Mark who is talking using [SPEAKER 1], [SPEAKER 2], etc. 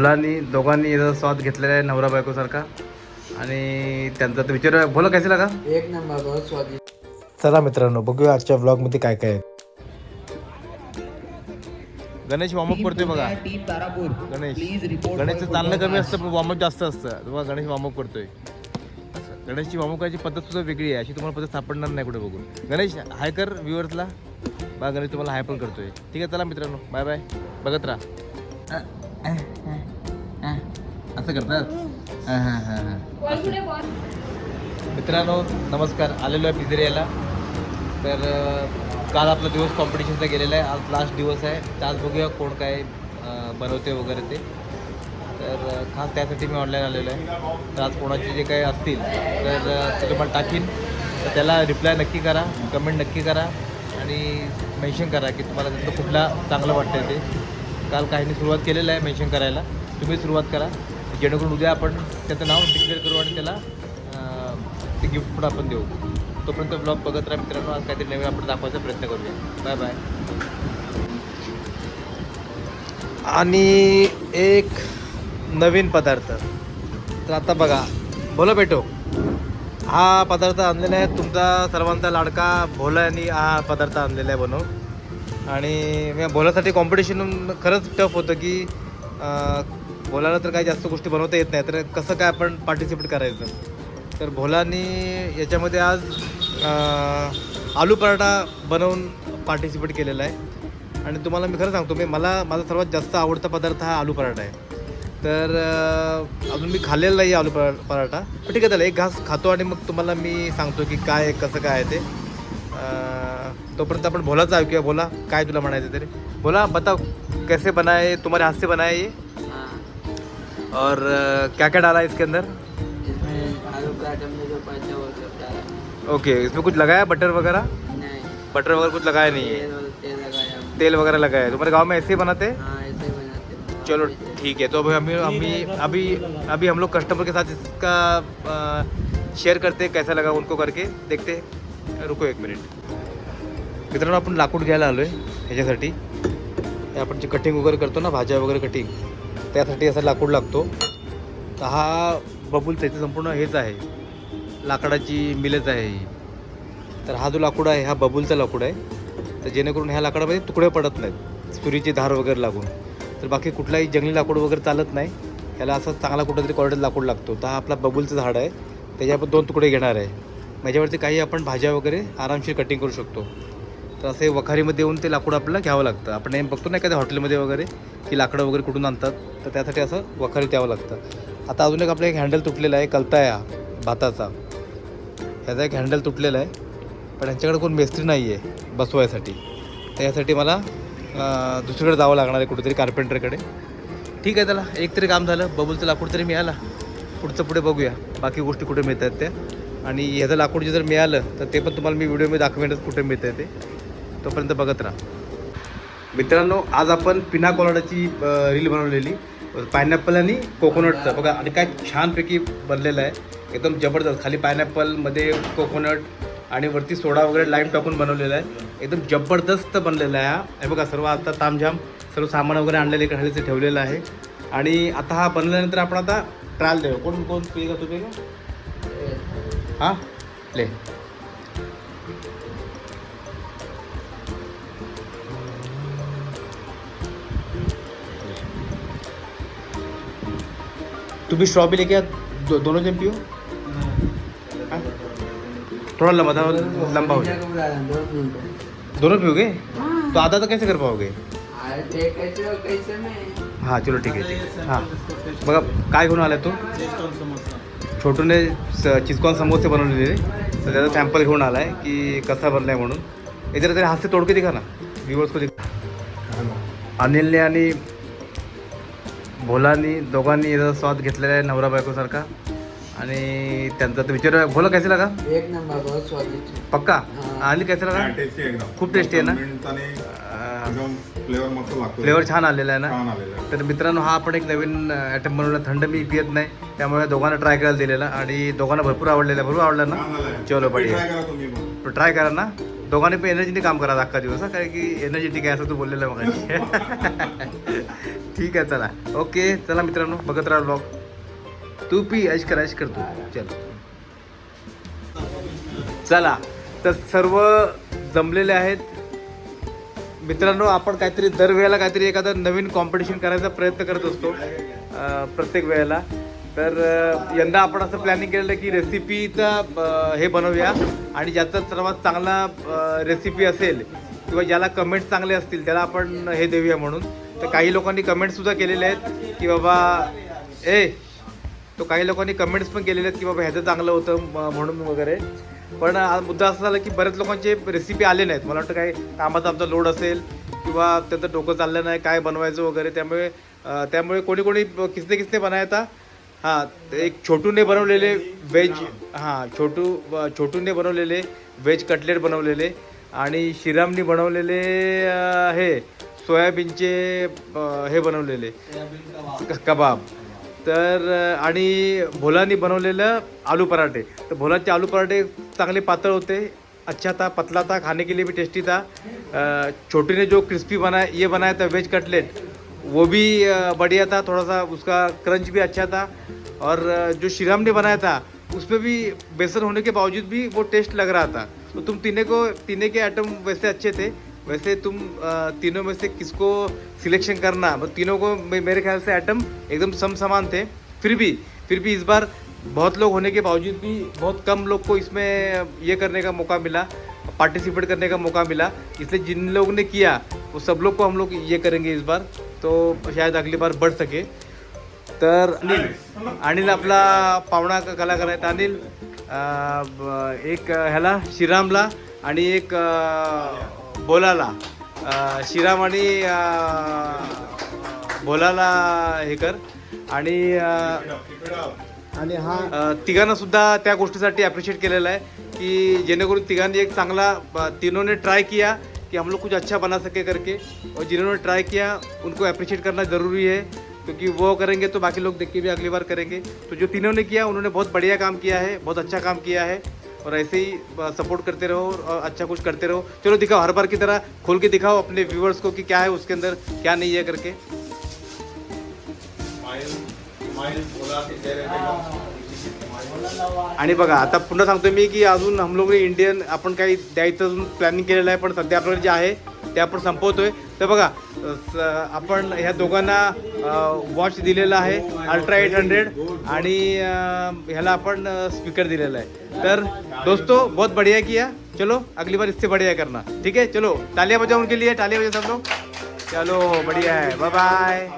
[SPEAKER 1] मुलांनी दोघांनी याचा स्वाद घेतलेला आहे नवरा बायकोसारखा. आणि त्यांचा तर विचार बोला कैसे लागा?
[SPEAKER 2] एक नंबर बहुत स्वादिष्ट
[SPEAKER 1] चला मित्रांनो बघूया आजच्या ब्लॉगमध्ये काय काय आहे. गणेश वॉर्मअप करतोय बघा.
[SPEAKER 2] Team Tarapur.
[SPEAKER 1] Ganesh.
[SPEAKER 2] Please report
[SPEAKER 1] गणेशचं चालणं कमी असतं पण वॉर्मअप जास्त असतं. तुम्हाला गणेश वॉर्मअप करतोय. असं. गणेशची वॉर्मअप करायची पद्धत सुद्धा वेगळी आहे. अशी तुम्हाला पद्धत सापडणार नाही कुठे बघून. गणेश हाय कर व्ह्युअर्सला बा गणेश तुम्हाला हाय पण करतोय. ठीक आहे चला मित्रांनो. बाय बाय बघत राहा. असं करतात. मित्रांनो नमस्कार. आलेलो आहे पिझेरियाला. तर काल आपला दिवस कॉम्पिटिशनचा गेलेला आहे. आज लास्ट दिवस आहे. तर आज बघूया कोण काय बनवते वगैरे ते. तर खास त्यासाठी मी ऑनलाईन आलेलो आहे. तर आज कोणाचे जे काही असतील तर ते तुम्हाला टाकीन. तर त्याला रिप्लाय नक्की करा कमेंट नक्की करा आणि मेन्शन करा की तुम्हाला त्यातलं कुठला चांगलं वाटतं ते. काल काहींनी सुरुवात केलेलं आहे मेन्शन करायला. तुम्ही सुरुवात करा. जेणेकरून उद्या आपण त्याचं नाव डिक्लेअर करू आणि त्याला ते गिफ्ट पण आपण देऊ. तोपर्यंत ब्लॉग बघत राहा मित्रांनो. आज काहीतरी नवीन आपण दाखवायचा प्रयत्न करूया. बाय बाय आणि एक नवीन पदार्थ. तर आता बघा. बोला बेटो हा पदार्थ आणलेला आहे. तुमचा सर्वांचा लाडका भोला यांनी हा पदार्थ आणलेला आहे बनव आणि मी भोलासाठी कॉम्पिटिशन खरंच टफ होतं की भोलाला तर काही जास्त गोष्टी बनवता येत नाही तर कसं काय आपण पार्टिसिपेट करायचं? तर भोलानी याच्यामध्ये आज आलू पराठा बनवून पार्टिसिपेट केलेला आहे. आणि तुम्हाला मी खरं सांगतो मी मला माझा सर्वात जास्त आवडता पदार्थ हा आलू पराठा आहे. तर अजून मी खाल्लेला नाही आलू परा पराठा. पण ठीक आहे त्याला एक घास खातो आणि मग तुम्हाला मी सांगतो की काय कसं काय आहे ते. तोपर्यंत आपण भोलाचं ऐकूया बोला काय तुला म्हणायचं तरी? बोला बताओ कैसे बनाए तुम्हारे हाथ से बनाए ये?
[SPEAKER 2] हाँ।
[SPEAKER 1] और क्या क्या डाला है इसके अंदर?
[SPEAKER 2] इसमें
[SPEAKER 1] ओके इसमें कुछ लगाया बटर वगैरह?
[SPEAKER 2] नहीं।
[SPEAKER 1] बटर वगैरह कुछ लगाया नहीं है?
[SPEAKER 2] तेल
[SPEAKER 1] वगैरह लगाया। है। तुम्हारे गाँव में ऐसे ही बनाते हैं?
[SPEAKER 2] हाँ ऐसे ही
[SPEAKER 1] चलो ठीक है तो अभी हमें अभी अभी अभी हम लोग कस्टमर के साथ इसका शेयर करते हैं कैसा लगा उनको करके देखते हैं। रुको एक मिनिट मित्रांनो आपण लाकूड घ्यायला आलो आहे ह्याच्यासाठी आपण जे कटिंग वगैरे करतो ना भाज्या वगैरे कटिंग त्यासाठी असं लाकूड लागतो. तर हा बबूलचा इथे संपूर्ण हेच आहे. लाकडाची मिलच आहे ही. तर हा जो लाकूड आहे हा बबूलचा लाकूड आहे. तर जेणेकरून ह्या लाकडामध्ये तुकडे पडत नाहीत सुरीची धार वगैरे लागून. तर बाकी कुठलाही जंगली लाकूड वगैरे चालत नाही. ह्याला असं चांगला कुठंतरी क्वालिटी लाकूड लागतो. तर हा आपला बबूलचं झाड आहे. त्याचे आपण दोन तुकडे घेणार आहे. माझ्यावरती काही आपण भाज्या वगैरे आरामशीर कटिंग करू शकतो. तर असे वखारीमध्ये येऊन ते लाकूड आपल्याला घ्यावं लागतं. आपण नेहमी बघतो ना एखाद्या हॉटेलमध्ये वगैरे की लाकडं वगैरे कुठून आणतात तर त्यासाठी असं वखारीत द्यावं लागतं. आता अजून एक आपलं एक हँडल तुटलेला आहे कलताया भाताचा. ह्याचा एक हँडल तुटलेला आहे पण ह्यांच्याकडे कोण मेस्त्री नाही आहे बसवायसाठी. तर यासाठी मला दुसरीकडे जावं लागणार आहे कुठेतरी कार्पेंटरकडे ठीक आहे त्याला एक तरी काम झालं. बबूलचं लाकूड तरी मिळाला. पुढचं पुढे बघूया. बाकी गोष्टी कुठे मिळत आहेत त्या. आणि ह्याचं लाकूड जे जर मिळालं तर ते पण तुम्हाला मी व्हिडिओमध्ये दाखवेनच कुठे मिळतं आहे ते. तोपर्यंत बघत राहा. मित्रांनो आज आपण पिना कोलाडाची रील बनवलेली. पायनॅपल आणि कोकोनटचं. बघा आणि काय छानपैकी बनलेलं आहे. एकदम जबरदस्त. खाली पायनॅपलमध्ये कोकोनट आणि वरती सोडा वगैरे लाईम टाकून बनवलेलं आहे. एकदम जबरदस्त बनलेलं आहे हा. हे बघा सर्व आता तामझाम सर्व सामान वगैरे आणलेलं इकडे खालीच ठेवलेलं आहे. आणि आता हा बनल्यानंतर आपण आता ट्रायल देऊ. कोण कोण पिगा तुम्ही हां? ले. तू भी स्ट्रॉ भी लेके आ दो, दोनों जन पियो? हाँ? थोड़ा लंबा था लंबा हो जाए दोनों पियोगे? तो आधा तो कैसे कर पाओगे?
[SPEAKER 2] कैसे कैसे में?
[SPEAKER 1] हाँ चलो ठीक है ठीक हाँ। बघा काय घेऊन आलाय तू? छोटूने चिचकॉन समोसे? बनवलेले तर त्याचा सॅम्पल घेऊन आलाय की कसा बनलाय म्हणून. हे जरा तरी हास्य तोडके दिखा ना. व्ह्युअर्स को दिखा अनिलने आणि भोलानी दोघांनी याचा स्वाद घेतलेला आहे नवरा बायकोसारखा. आणि त्यांचा तर विचार भोला कैसे लगा
[SPEAKER 2] एक नंबर बहुत स्वादिष्ट
[SPEAKER 1] पक्का?
[SPEAKER 2] हाँ.
[SPEAKER 1] आणि कैसे लगा
[SPEAKER 3] टेस्टी एकदम.
[SPEAKER 1] खूप tasty आहे ना?
[SPEAKER 3] Mint आणि एकदम फ्लेवर मस्त लागतो
[SPEAKER 1] फ्लेवर छान आलेला आहे ना?
[SPEAKER 3] छान आलेला आहे.
[SPEAKER 1] तर मित्रांनो हा आपण एक नवीन आयटम बनवला. थंड मी पियत नाही. त्यामुळे दोघांना ट्राय करायला दिलेला. आणि दोघांना भरपूर आवडलेला भरपूर आवडला ना. चलो बढिया.
[SPEAKER 3] करा तुम्ही पण.
[SPEAKER 1] ट्राय करा ना? दोघांनी पण एनर्जीने काम करा अख्खा दिवस हा कारण की एनर्जेटिक आहे असं तू बोललेलं मग ठीक आहे चला. ओके चला मित्रांनो बघत राहा ब्लॉग तू पी ऐश कर ऐश कर तू. चल. चला. तर सर्व जमलेले आहेत. मित्रांनो आपण काहीतरी दरवेळेला काहीतरी एखादं नवीन कॉम्पिटिशन करायचा प्रयत्न करत असतो प्रत्येक वेळेला. तर यंदा आपण असं प्लॅनिंग केलेलं की रेसिपीचं हे बनवूया. आणि ज्याचा सर्वात चांगला रेसिपी असेल किंवा ज्याला कमेंट चांगले असतील त्याला आपण हे देऊया म्हणून. तर काही लोकांनी कमेंट्ससुद्धा केलेले आहेत की बाबा ए तो काही लोकांनी कमेंट्स पण केलेले आहेत की बाबा ह्याचं चांगलं होतं म्हणून वगैरे. पण मुद्दा असा झाला की बरेच लोकांचे रेसिपी आले नाहीत. मला वाटतं काही कामाचा आमचा लोड असेल किंवा त्यांचं डोकं चाललं नाही काय बनवायचं वगैरे त्यामुळे त्यामुळे कोणी कोणी किसने किसने बनायता हां एक छोटूने बनवलेले व्हेज हां छोटू छोटूने बनवलेले व्हेज कटलेट बनवलेले आणि श्रीरामनी बनवलेले हे सोयाबीनचे हे बनवलेले. क- कबाब. तर आणि भोलानी बनवलेलं आलू पराठे. तर भोलाचे आलू पराठे चांगले पातळ होते अच्छा था पतला था खाने के लिए भी टेस्टी था अ, ने जो क्रिस्पी बनाया ये बनाया था वेज कटलेट वो भी बढ़िया था थोड़ा सा उसका क्रंच भी अच्छा था। और जो श्रीराम ने बनाया था उसमें भी बेसन होने के बावजूद भी वो टेस्ट लग रहा था। तो तुम तीनों को, तीनों के आइटम वैसे अच्छे थे। वैसे तुम तीनों में से किसको सिलेक्शन करना मतलब तीनों को मेरे ख्याल से आइटम एकदम सम समान थे। फिर भी फिर भी इस बार बहुत लोग होने के बावजूद भी बहुत कम लोग को इसमें ये करने का मौका मिला, पार्टिसिपेट करने का मौका मिला। इसलिए जिन लोगों ने किया वो सब लोग को हम लोग ये करेंगे इस बार तो शायद अगली बार बढ़ सके। तर अनिल अनिल आपला पाहुणा क- कलाकार आहेत. अनिल एक ह्याला श्रीरामला आणि एक बोलाला. श्रीराम आणि बोलाला हे कर. आणि आणि हा तिघांना सुद्धा त्या गोष्टीसाठी अप्रिशिएट केलेला आहे की जेणेकरून तिघांनी एक चांगला अ, तीनों ने ट्राई किया. कि हम लोग कुछ अच्छा बना सके करके और जिन्होंने ट्राई किया उनको अप्रिशिएट करना ज़रूरी है क्योंकि वो करेंगे तो बाकी लोग देख के भी अगली बार करेंगे। तो जो तीनों ने किया उन्होंने बहुत बढ़िया काम किया है बहुत अच्छा काम किया है और ऐसे ही सपोर्ट करते रहो और अच्छा कुछ करते रहो। चलो दिखाओ हर बार की तरह खोल के दिखाओ अपने व्यूवर्स को कि क्या है उसके अंदर क्या नहीं है करके। आणि बघा आता पुन्हा सांगतो मी की अजून हम इंडियन आपण काही द्यायचं अजून प्लॅनिंग केलेलं आहे पण सध्या आपल्याला जे आहे ते आपण संपवतोय. तर बघा आपण ह्या दोघांना वॉच दिलेला आहे अल्ट्रा एट हंड्रेड आणि ह्याला आपण स्पीकर दिलेला आहे. तर दोस्तों बहुत बढ़िया किया. चलो अगली बार इससे बढ़िया करना. ठीक है? चलो तालिया बजाओ उनके लिए तालिया बजाओ सब लोग. चलो बढ़िया है. Bye bye